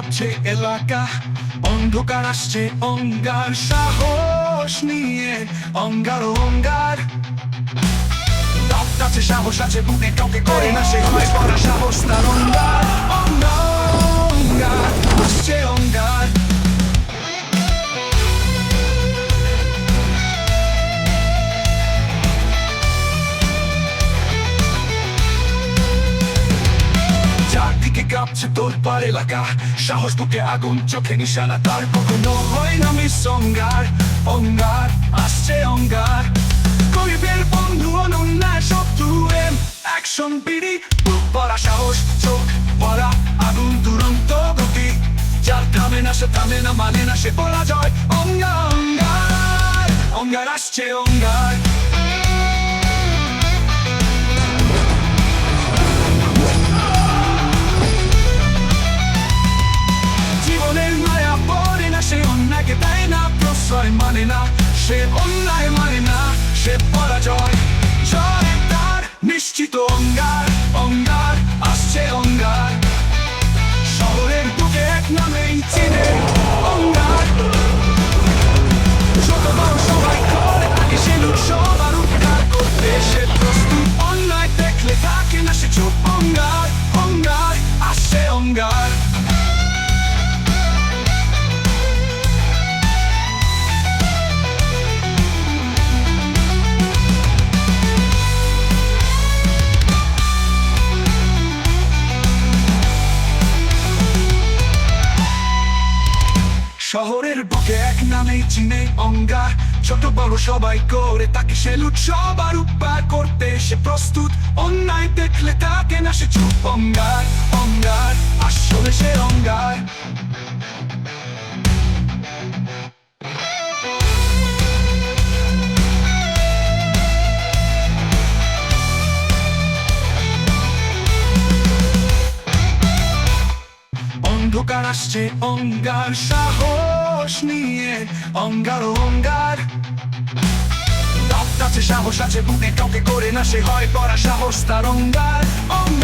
কাঁপছে এলাকা, অন্ধকার আসছে অঙ্গার সাহস নিয়ে, অঙ্গার অঙ্গার। সাহস আছে বুকে কাউকে করে না সে হয় করা সাহস, তার কাঁপছে তোর পার এলাকা সাহস বুকে আগুন, চোখে নিশানা তার কখনো হয় না মিস অঙ্গার, আসছে অঙ্গার। গরিবের বন্ধু অনন্যায় শত্রু এম অ্যাকশন বিড়ি বুক ভরা সাহস, চোখ ভরা আগুন, দুরন্ত গতি। যার থামে না, সে থামে না মানে না সে পরাজয়। অঙ্গার অঙ্গার অঙ্গার আসছে অঙ্গার। না মানে না সে অন্যায় মানে না সে পরাজয় জয় তার নিশ্চিত অঙ্গার শহরের বুকে এক নামেই চিনে অঙ্গার। ছোট বড় সবাই করে তাকে সে লুট, সবার উপায় করতে সে প্রস্তুত। অন্যায় দেখলে তাকে না, সে চুপ অঙ্গার। আসছে অঙ্গার সাহস নিয়ে, অঙ্গার অঙ্গার। সাহস আছে বুকে টকে করে না সে হয় পরা সাহস তার অঙ্গার। অঙ্গ অঙ্গার